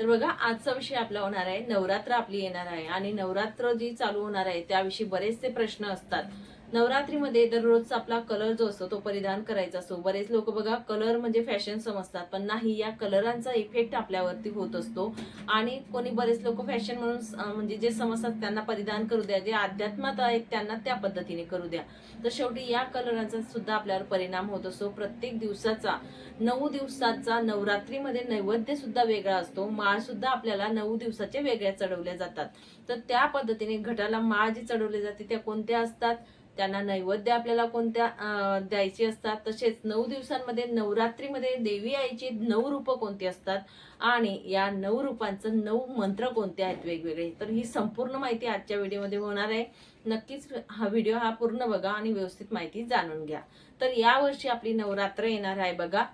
तर बघा आजचा विषय आपला होणार आहे. नवरात्र आपली येणार आहे आणि नवरात्र जी चालू होणार आहे त्याविषयी बरेचसे प्रश्न असतात. नवरात्रीमध्ये दररोजचा आपला कलर जो असतो तो परिधान करायचा असतो. बरेच लोक बघा कलर म्हणजे फॅशन समजतात पण नाही या कलरांचा इफेक्ट आपल्यावरती होत असतो. आणि कोणी बरेच लोक फॅशन म्हणून म्हणजे जे समजतात त्यांना परिधान करू द्या जे अध्यात्मात आहेत त्यांना त्या पद्धतीने करू द्या. तर शेवटी या कलरांचा सुद्धा आपल्यावर परिणाम होत असतो. प्रत्येक दिवसाचा नऊ दिवसाचा नवरात्रीमध्ये नैवेद्य सुद्धा वेगळा असतो. माळ सुद्धा आपल्याला नऊ दिवसाचे वेगळ्या चढवल्या जातात. तर त्या पद्धतीने घटाला माळ जी चढवली जाते त्या कोणत्या असतात? त्यांना नैवेद्य आपल्याला कोणत्या द्यायची असतात. तसेच नऊ दिवसांमध्ये नवरात्रीमध्ये देवी आईची नऊ रूपं कोणती असतात? आणि या नऊ रूपांचं नऊ मंत्र कोणते आहेत वेगवेगळे? तर ही संपूर्ण माहिती आजच्या व्हिडिओमध्ये होणार आहे. नक्कीच हा व्हिडिओ हा पूर्ण बघा आणि व्यवस्थित माहिती जाणून घ्या. तर यावर्षी आपली नवरात्र येणार आहे बघा.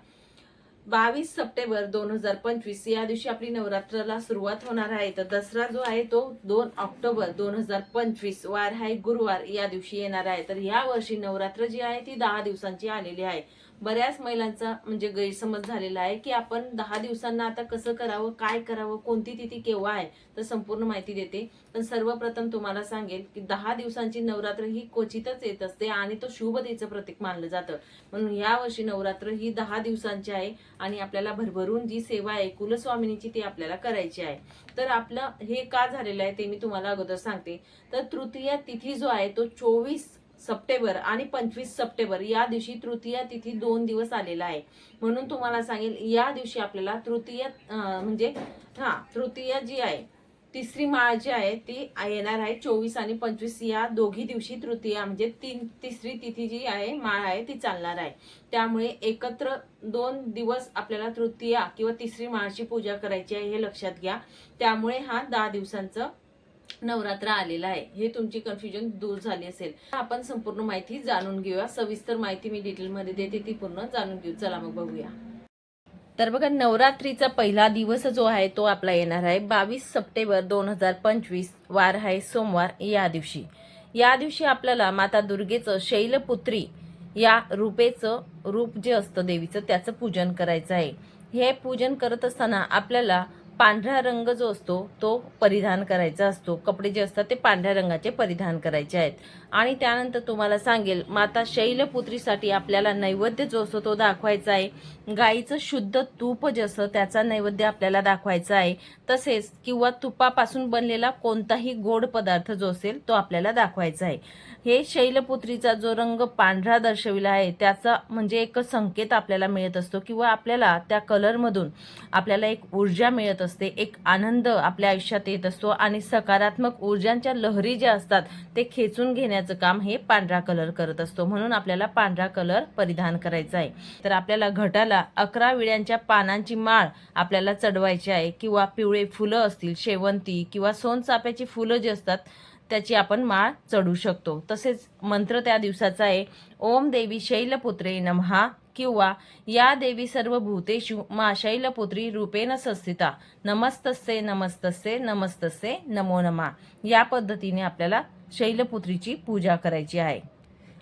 बावीस सप्टेंबर दोन हजार पंचवीस या दिवशी आपली नवरात्राला सुरुवात होणार आहे. तर दसरा जो आहे तो दोन ऑक्टोबर दोन हजार पंचवीस वार आहे गुरुवार या दिवशी येणार आहे. तर या वर्षी नवरात्र जी आहे ती दहा दिवसांची आलेली आहे. बऱ्याच महिलांचा म्हणजे गैरसमज झालेला आहे की आपण दहा दिवसांना आता कसं करावं काय करावं कोणती तिथी केव्हा आहे तर संपूर्ण माहिती देते. पण सर्वप्रथम तुम्हाला सांगेल की दहा दिवसांची नवरात्र ही क्वचितच येत असते आणि तो शुभतेचं प्रतीक मानलं जातं. म्हणून या वर्षी नवरात्र ही दहा दिवसांची आहे आणि आपल्याला भरभरून जी सेवा आहे कुलस्वामिनीची ती आपल्याला करायची आहे. तर आपलं हे का झालेलं आहे ते मी तुम्हाला अगोदर सांगते. तर तृतीय तिथी जो आहे तो चोवीस सप्टेंबर आणि पंचवीस सप्टेंबर या दिवशी तृतीय तिथी दोन दिवस आलेला आहे. म्हणून तुम्हाला सांगेल या दिवशी आपल्याला तृतीय म्हणजे हा तृतीय जी आहे तिसरी माळ जी आहे ती येणार आहे चोवीस आणि पंचवीस. या दोघी दिवशी तृतीया म्हणजे तीन तिसरी तिथी जी आहे माळ आहे ती चालणार आहे. त्यामुळे एकत्र दोन दिवस आपल्याला तृतीया किंवा तिसरी माळची पूजा करायची आहे हे लक्षात घ्या. त्यामुळे हा दहा दिवसांचं नवरात्र आलेला आहे. हे तुमची कन्फ्युजन दूर झाली असेल. आपण संपूर्ण माहिती जाणून घेऊया. सविस्तर माहिती मी डिटेलमध्ये देते ती पूर्ण जाणून घेऊ. चला मग बघूया. तर बघा नवरात्रीचा पहिला दिवस जो आहे तो आपला येणार आहे. बावीस सप्टेंबर दोन हजार पंचवीस वार आहे सोमवार या दिवशी. या दिवशी आपल्याला माता दुर्गेचं शैलपुत्री या रूपेचं रूप जे असतं देवीचं त्याचं पूजन करायचं आहे. हे पूजन करत असताना आपल्याला पांढरा रंग जो असतो तो परिधान करायचा असतो. कपडे जे असतात ते पांढऱ्या रंगाचे परिधान करायचे आहेत. आणि त्यानंतर तुम्हाला सांगेल माता शैलपुत्रीसाठी आपल्याला नैवेद्य जो असतो तो दाखवायचा आहे. गाईचं शुद्ध तूप जसं त्याचा नैवेद्य आपल्याला दाखवायचा आहे. तसेच किंवा तुपापासून बनलेला कोणताही गोड पदार्थ जो असेल तो आपल्याला दाखवायचा आहे. हे शैलपुत्रीचा जो रंग पांढरा दर्शविला आहे त्याचा म्हणजे एक संकेत आपल्याला मिळत असतो किंवा आपल्याला त्या कलरमधून आपल्याला एक ऊर्जा मिळत असते एक आनंद आपल्या आयुष्यात येत असतो आणि सकारात्मक ऊर्जांच्या लहरी ज्या असतात ते खेचून घेण्याचं काम हे पांढरा कलर करत असतो म्हणून आपल्याला पांढरा कलर परिधान करायचा आहे. तर आपल्याला घटाला अकरा विड्यांच्या पानांची माळ आपल्याला चढवायची आहे किंवा पिवळे फुलं असतील शेवंती किंवा सोनचाफ्याची फुलं जी असतात त्याची आपण माळ चढू शकतो. तसेच मंत्र त्या दिवसाचा आहे ओम देवी शैलपुत्रे नमहा किंवा या देवी सर्व भूतेषु मा शैलपुत्री रूपेण संस्थिता नमस्तस्से नमस्तस्से नमस्तस्से नमो नमा. या पद्धतीने आपल्याला शैलपुत्रीची पूजा करायची आहे.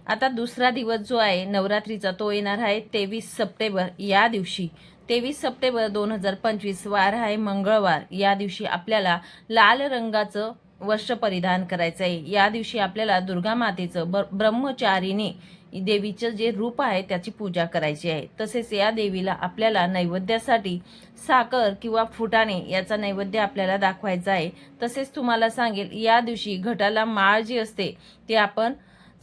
आता दुसरा दिवस जो आहे नवरात्रीचा तो येणार आहे तेवीस सप्टेंबर. या दिवशी तेवीस सप्टेंबर दोन हजार पंचवीस वार आहे मंगळवार. या दिवशी आपल्याला लाल रंगाचं वस्त्र परिधान करायचं आहे या दिवशी आपल्याला दुर्गा मातेचं ब ब्रह्मचारीने देवीचं जे रूप आहे त्याची पूजा करायची आहे. तसेच या देवीला आपल्याला नैवेद्यासाठी साखर किंवा फुटाणे याचा नैवेद्य आपल्याला दाखवायचा आहे. तसेच तुम्हाला सांगेल या दिवशी घटाला माळ जी असते ती आपण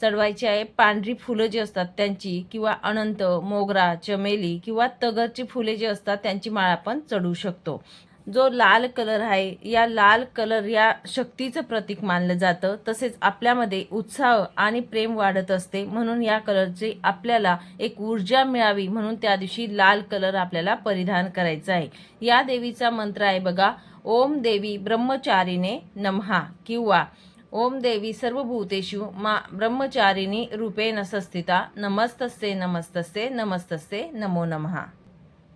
चढवायची आहे. पांढरी फुलं जी असतात त्यांची किंवा अनंत मोगरा चमेली किंवा तगरची फुले जी असतात त्यांची माळ आपण चढवू शकतो. जो लाल कलर आहे या लाल कलर या शक्तीचं प्रतीक मानलं जातं. तसेच आपल्यामध्ये उत्साह आणि प्रेम वाढत असते. म्हणून या कलरची आपल्याला एक ऊर्जा मिळावी. म्हणून त्या दिवशी लाल कलर आपल्याला परिधान करायचा आहे. या देवीचा मंत्र आहे बघा ओम देवी ब्रह्मचारीने नमहा किंवा ओम देवी सर्वभूतेषु मा ब्रह्मचारिणी रूपेण संस्थिता नमस्तस्ते नमस्तस्ते नमस्तस्ते नमो नमः.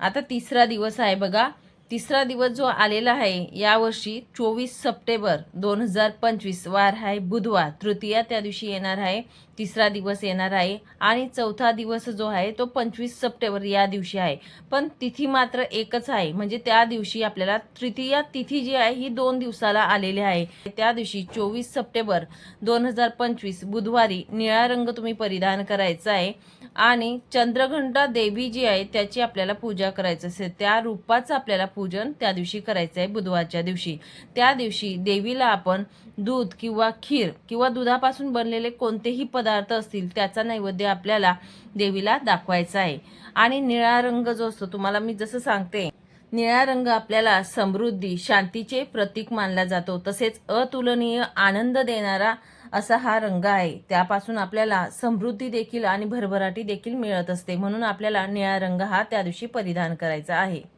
आता तिसरा दिवस आहे बघा तिसरा दिवस जो आलेला आहे यावर्षी चोवीस सप्टेंबर दोन हजार पंचवीस वार आहे बुधवार तृतीया त्या दिवशी येणार आहे तिसरा दिवस येणार आहे आणि चौथा दिवस जो आहे तो पंचवीस सप्टेंबर या दिवशी आहे. पण तिथी मात्र एकच आहे म्हणजे त्या दिवशी आपल्याला तृतीया तिथी जी आहे ही दोन दिवसाला आलेली आहे. त्या दिवशी चोवीस सप्टेंबर दोन हजार पंचवीस बुधवारी निळा रंग तुम्ही परिधान करायचा आहे आणि चंद्रघंटा देवी जी आहे त्याची आपल्याला पूजा करायचं असेल त्या रूपाचं आपल्याला पूजन त्या दिवशी करायचं आहे बुधवारच्या दिवशी. त्या दिवशी देवीला आपण दूध किंवा खीर किंवा दुधापासून बनलेले कोणतेही पदार्थ असतील त्याचा नैवेद्य आपल्याला देवीला दाखवायचा आहे. आणि निळा रंग जो असतो तुम्हाला मी जसं सांगते निळा रंग आपल्याला समृद्धी शांतीचे प्रतीक मानला जातो. तसेच अतुलनीय आनंद देणारा असा हा रंग आहे. त्यापासून आपल्याला समृद्धी देखील आणि भरभराटी देखील मिळत असते. म्हणून आपल्याला निळा रंग हा त्या दिवशी परिधान करायचा आहे.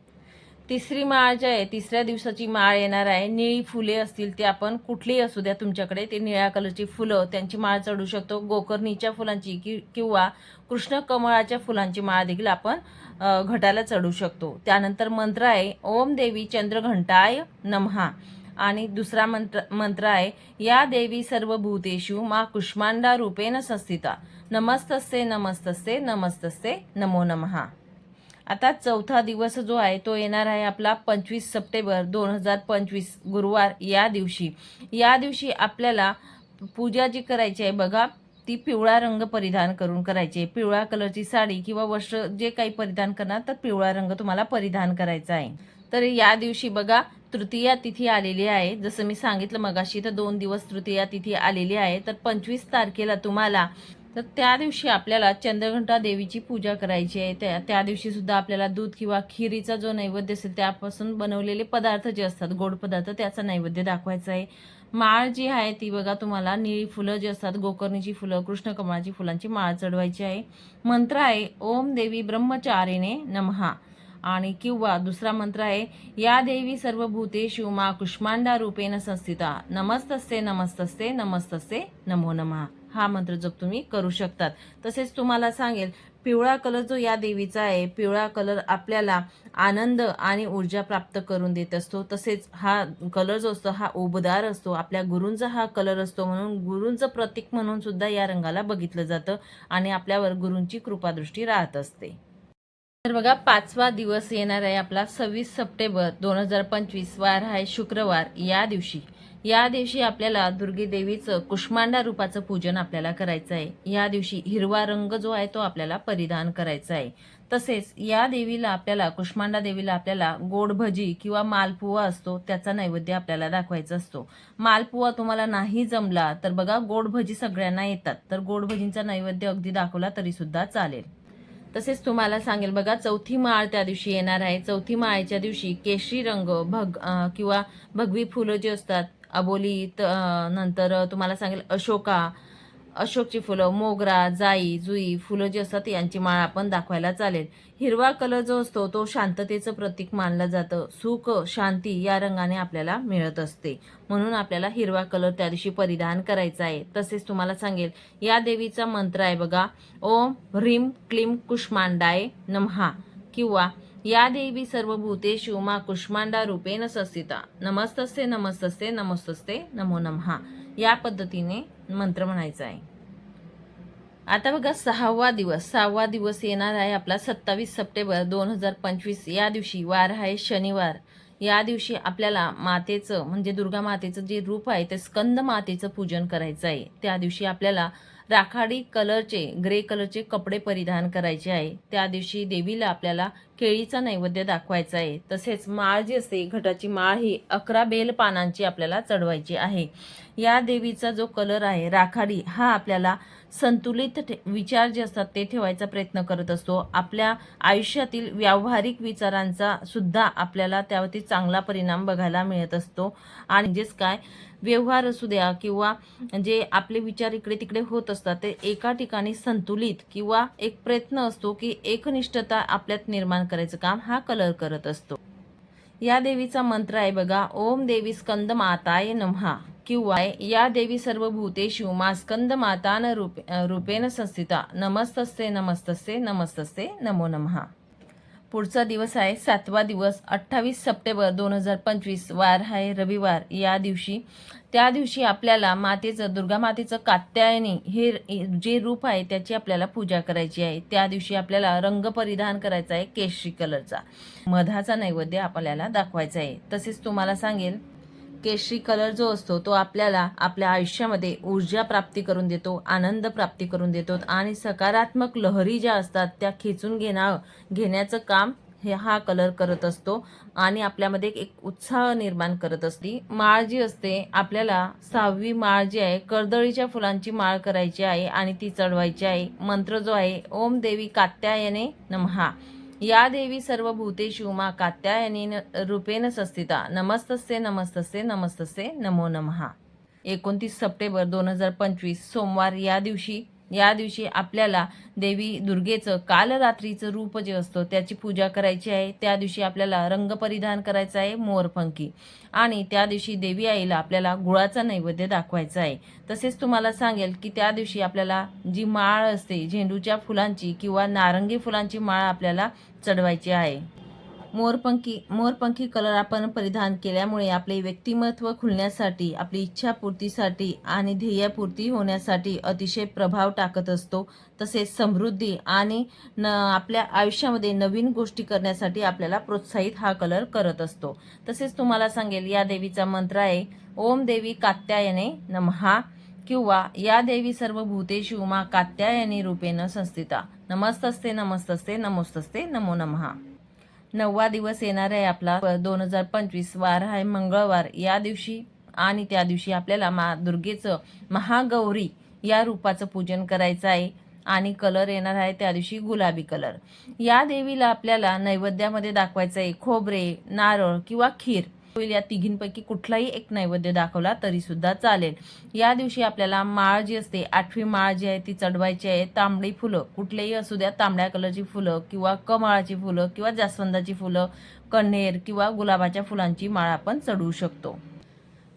तिसरी माळ जी आहे तिसऱ्या दिवसाची माळ येणार आहे. निळी फुले असतील ते आपण कुठलीही असू द्या तुमच्याकडे. ते निळ्या कलरची फुलं त्यांची माळ चढू शकतो. गोकर्णीच्या फुलांची कि किंवा कृष्ण कमळाच्या फुलांची माळ देखील आपण घटाला चढू शकतो. त्यानंतर मंत्र आहे ओम देवी चंद्रघंटाय नमहा. आणि दुसरा मंत्र मंत्र आहे या देवी सर्व भूतेषु मा कुष्मांडा रूपेण संस्थिता. नमस्तस्ते नमस्तस्ते नमस्तस्ते नमो नमहा आता चौथा दिवस जो आहे तो येणार आहे आपला पंचवीस सप्टेंबर दोन हजार पंचवीस गुरुवार या दिवशी. या दिवशी आपल्याला पूजा जी करायची आहे बघा ती पिवळा रंग परिधान करून करायची आहे. पिवळ्या कलरची साडी किंवा वस्त्र जे काही परिधान करणार तर पिवळा रंग तुम्हाला परिधान करायचा आहे. तर या दिवशी बघा तृतीया तिथी आलेली आहे. जसं मी सांगितलं मगाशी तर दोन दिवस तृतीया तिथी आलेली आहे. तर पंचवीस तारखेला तुम्हाला तर त्या दिवशी आपल्याला चंद्रघंटा देवीची पूजा करायची आहे. त्या त्या दिवशी सुद्धा आपल्याला दूध किंवा खिरीचा जो नैवेद्य असेल त्यापासून बनवलेले पदार्थ जे असतात गोड पदार्थ त्याचा नैवेद्य दाखवायचा आहे. माळ जी आहे ती बघा तुम्हाला निळी फुलं जी असतात गोकर्णीची फुलं कृष्णकमळाची फुलांची माळ चढवायची आहे. मंत्र आहे ओम देवी ब्रह्मचारिणे नमहा. आणि किंवा दुसरा मंत्र आहे या देवी सर्व भूतेषु मा कुष्मांडा रूपेण संस्थिता. नमस्तस्ते नमस्तस्ते नमस्तस्ते नमो नमः. हा मंत्र जप तुम्ही करू शकतात. तसेच तुम्हाला सांगेल पिवळा कलर जो या देवीचा आहे पिवळा कलर आपल्याला आनंद आणि ऊर्जा प्राप्त करून देत असतो. तसेच हा कलर जो असतो हा उबदार असतो. आपल्या गुरूंचा हा कलर असतो म्हणून गुरूंचं प्रतीक म्हणून सुद्धा या रंगाला बघितलं जातं आणि आपल्यावर गुरूंची कृपादृष्टी राहत असते. तर बघा पाचवा दिवस येणार आहे आपला सव्वीस सप्टेंबर दोन हजार पंचवीस वार आहे शुक्रवार या दिवशी. या दिवशी आपल्याला दुर्गे देवीचं कुष्मांडा रूपाचं पूजन आपल्याला करायचं आहे. या दिवशी हिरवा रंग जो आहे तो आपल्याला परिधान करायचा आहे. तसेच या देवीला आपल्याला कुष्मांडा देवीला आपल्याला गोड भजी किंवा मालपुवा असतो त्याचा नैवेद्य आपल्याला दाखवायचा असतो. मालपुवा तुम्हाला नाही जमला तर बघा गोड भजी सगळ्यांना येतात. तर गोड भजींचा नैवेद्य अगदी दाखवला तरी सुद्धा चालेल. तसेच तुम्हाला सांगेल बघा चौथी माळ त्या दिवशी येणार आहे. चौथी माळेच्या दिवशी केशरी रंग भग किंवा भगवी फुलं जी असतात अबोली त- नंतर तुम्हाला सांगेल अशोका अशोकची फुलं मोगरा जाई जुई फुलं जी असतात यांची माळ आपण दाखवायला चालेल. हिरवा कलर जो असतो तो शांततेचं प्रतीक मानलं जातं. सुख शांती या रंगाने आपल्याला मिळत असते. म्हणून आपल्याला हिरवा कलर त्या दिवशी परिधान करायचा आहे. तसेच तुम्हाला सांगेल या देवीचा मंत्र आहे बघा ओम ह्रीम क्लीम कुष्मांडाय नमहा किंवा या देवी सर्व भूतेषु मा कुष्मांडा रूपेण संस्थिता. नमस्तस्ते नमस्तस्ते नमस्तस्ते नमो नमहा या पद्धतीने मंत्र म्हणायचा आहे. आता बघा सहावा दिवस. सहावा दिवस येणार आहे आपला सत्तावीस सप्टेंबर दोन हजार पंचवीस. या दिवशी वार आहे शनिवार. या दिवशी आपल्याला मातेचं म्हणजे दुर्गा मातेचं जे रूप आहे ते स्कंद मातेचं पूजन करायचं आहे. त्या दिवशी आपल्याला राखाडी कलरचे ग्रे कलरचे कपडे परिधान करायचे आहे. त्या दिवशी देवीला आपल्याला केळीचा नैवेद्य दाखवायचा आहे. तसेच माळ जी असते घटाची माळ ही अकरा बेल पानांची आपल्याला चढवायची आहे. या देवीचा जो कलर आहे राखाडी हा आपल्याला संतुलित ठे- विचार जे असतात ते ठेवायचा प्रयत्न करत असतो. आपल्या आयुष्यातील व्यावहारिक विचारांचा सुद्धा आपल्याला त्यावरती चांगला परिणाम बघायला मिळत असतो. आणि म्हणजेच काय? व्यवहार असू द्या किंवा जे आपले विचार इकडे तिकडे होत असतात ते एका ठिकाणी संतुलित किंवा एक प्रयत्न असतो की एकनिष्ठता आपल्यात निर्माण करायचं काम हा कलर करत असतो. या देवीचा मंत्र आहे बघा ओम देवी स्कंद माताय नम्हा. किंवा या देवी सर्व भूतेषु मा स्कंद मातान रूपे रूपेण संस्थिता. नमस्तस्ते नमस्तस्ते नमस्तस्ते नमो नमहा पुढचा दिवस आहे सातवा दिवस अठ्ठावीस सप्टेंबर दोन हजार पंचवीस वार आहे रविवार. या दिवशी त्या दिवशी आपल्याला मातेचं दुर्गा मातेचं कात्यायनी हे जे रूप आहे त्याची आपल्याला पूजा करायची आहे. त्या दिवशी आपल्याला रंग परिधान करायचा आहे केशरी कलरचा. मधाचा नैवेद्य आपल्याला दाखवायचा आहे. तसेच तुम्हाला सांगेल केशरी कलर जो असतो तो आपल्याला आपल्या आयुष्यामध्ये ऊर्जा प्राप्ती करून देतो आनंद प्राप्ती करून देतो आणि सकारात्मक लहरी ज्या असतात त्या खेचून घेणा घेण्याचं काम हे हा कलर करत असतो आणि आपल्यामध्ये एक उत्साह निर्माण करत असते. माळ जी असते आपल्याला सहावी माळ जी आहे कर्दळीच्या फुलांची माळ करायची आहे आणि ती चढवायची आहे. मंत्र जो आहे ओम देवी कात्यायने नमहा. या देवी सर्व भूतेषु मा कात्यायनी रूपेण संस्थिता. नमस्तस्ते नमस्तस्ते नमस्तस्ते नमो नमहा एकोणतीस सप्टेंबर दोन हजार पंचवीस सोमवार या दिवशी या दिवशी आपल्याला देवी दुर्गेचं कालरात्रीचं रूप जे असतं त्याची पूजा करायची आहे. त्या दिवशी आपल्याला रंग परिधान करायचा आहे मोरपंखी आणि त्या दिवशी देवी आईला आपल्याला गुळाचा नैवेद्य दाखवायचा आहे. तसेच तुम्हाला सांगेल की त्या दिवशी आपल्याला जी माळ असते झेंडूच्या फुलांची किंवा नारंगी फुलांची माळ आपल्याला चढवायची आहे. मोरपंखी मोरपंखी कलर आपण परिधान केल्यामुळे आपले व्यक्तिमत्व खुलण्यासाठी आपली इच्छापूर्तीसाठी आणि ध्येयपूर्ती होण्यासाठी अतिशय प्रभाव टाकत असतो. तसेच समृद्धी आणि न आपल्या आयुष्यामध्ये नवीन गोष्टी करण्यासाठी आपल्याला प्रोत्साहित हा कलर करत असतो. तसेच तुम्हाला सांगेल या देवीचा मंत्र आहे ओम देवी कात्यायने नमहा किंवा या देवी सर्व भूतेषु कात्यायनी रूपेण संस्थिता नमस्तस्ते नमस्तस्ते नमोस्तस्ते नमो नमहा नववा दिवस येणार आहे आपला. दोन हजार पंचवीस वार आहे मंगळवार. या दिवशी आणि त्या दिवशी आपल्याला मा दुर्गेचं महागौरी या रूपाचं पूजन करायचं आहे आणि कलर येणार आहे त्या दिवशी गुलाबी कलर. या देवीला आपल्याला नैवेद्यामध्ये दाखवायचं आहे खोबरे नारळ किंवा खीर. होईल. या तिघींपैकी कुठलाही एक नैवेद्य दाखवला तरी सुद्धा चालेल. या दिवशी आपल्याला माळ जी असते आठवी माळ जी आहे ती चढवायची आहे. तांबडी फुलं कुठलेही असू द्या तांबड्या कलरची फुलं किंवा कमळाची फुलं किंवा जास्वंदाची फुलं कण्हेर किंवा गुलाबाच्या फुलांची माळ आपण चढवू शकतो.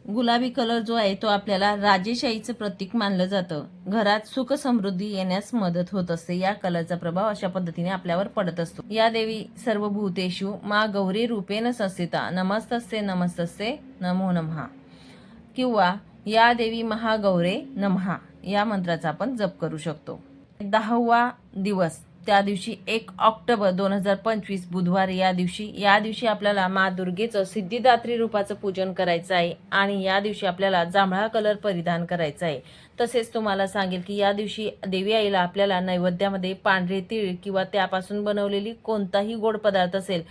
गुलाबी कलर जो आहे तो आपल्याला राजेशाहीचं प्रतीक मानलं जातं. घरात सुख समृद्धी येण्यास मदत होत असते. या कलरचा प्रभाव अशा पद्धतीने आपल्यावर पडत असतो. या देवी सर्व भूतेषु मा गौरी रूपेण संस्थिता नमस्तस्ते नमस्तस्ते नमो नमहा. किंवा या देवी महागौरे नमहा. या मंत्राचा आपण जप करू शकतो. दहावा दिवस. त्या दिवशी एक ऑक्टोबर दोन हजार पंचवीस बुधवार या दिवशी या दिवशी आपल्याला मा दुर्गेचं सिद्धिदात्री रूपाचं पूजन करायचं आहे आणि या दिवशी आपल्याला जांभळा कलर परिधान करायचा आहे. तसेच तुम्हाला सांगेल की या दिवशी देवी आईला आपल्याला नैवेद्यामध्ये पांढरे तीळ किंवा त्यापासून बनवलेली कोणताही गोड पदार्थ असेल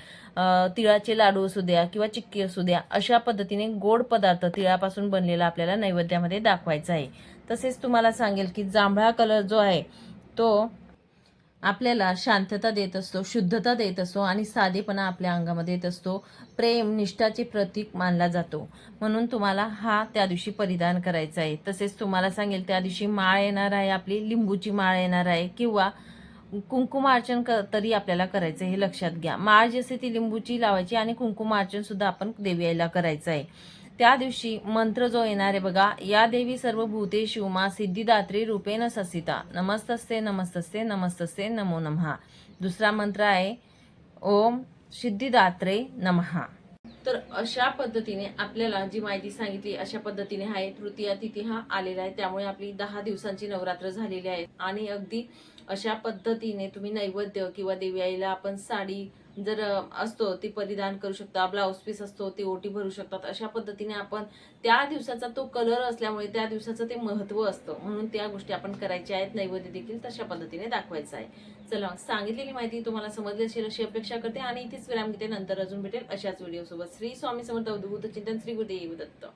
तिळाचे लाडू असू द्या किंवा चिक्की असू द्या अशा पद्धतीने गोड पदार्थ तिळापासून बनलेला आपल्याला नैवेद्यामध्ये दाखवायचा आहे. तसेच तुम्हाला सांगेल की जांभळा कलर जो आहे तो आपल्याला शांतता देत असतो शुद्धता देत असतो आणि साधेपणा आपल्या अंगामध्ये येत असतो. प्रेम निष्ठाचे प्रतीक मानला जातो. म्हणून तुम्हाला हा त्या दिवशी परिधान करायचा आहे. तसेच तुम्हाला सांगेल त्या दिवशी माळ येणार आहे आपली लिंबूची माळ येणार आहे किंवा कुंकुमार्चन क तरी आपल्याला करायचं आहे हे लक्षात घ्या. माळ जी असते ती लिंबूची लावायची आणि कुंकुमार्चन सुद्धा आपण देवी आईला करायचं आहे त्या दिवशी मंत्र जो येणार आहे बघा या देवी सर्व भूते शिवमा सिद्धिदात्री रूपेण ससिता. नमस्तस्ते नमस्तस्ते नमस्तस्ते नमो नमहा. दुसरा मंत्र आहे ओम सिद्धिदात्रे नमहा. तर अशा पद्धतीने आपल्याला जी माहिती सांगितली अशा पद्धतीने हा तृतीया तिथी हा आलेला आहे. त्यामुळे आपली दहा दिवसांची नवरात्र झालेली आहे. आणि अगदी अशा पद्धतीने तुम्ही नैवेद्य किंवा देवी आईला आपण साडी जर असतो ती परिधान करू शकता ब्लाऊज पीस असतो ती ओटी भरू शकतात अशा पद्धतीने आपण त्या दिवसाचा तो कलर असल्यामुळे त्या दिवसाचं ते महत्त्व असतं. म्हणून त्या गोष्टी आपण करायच्या आहेत नैवेद्य देखील तशा पद्धतीने दाखवायचं आहे. चला सांगितलेली माहिती तुम्हाला समजली असेल अशी अपेक्षा करते आणि इथेच विराम घेते. नंतर अजून भेटेल अशाच व्हिडिओ सोबत. श्री स्वामी समर्थ अवधूत चिंतन श्री गुरुदेव दत्त.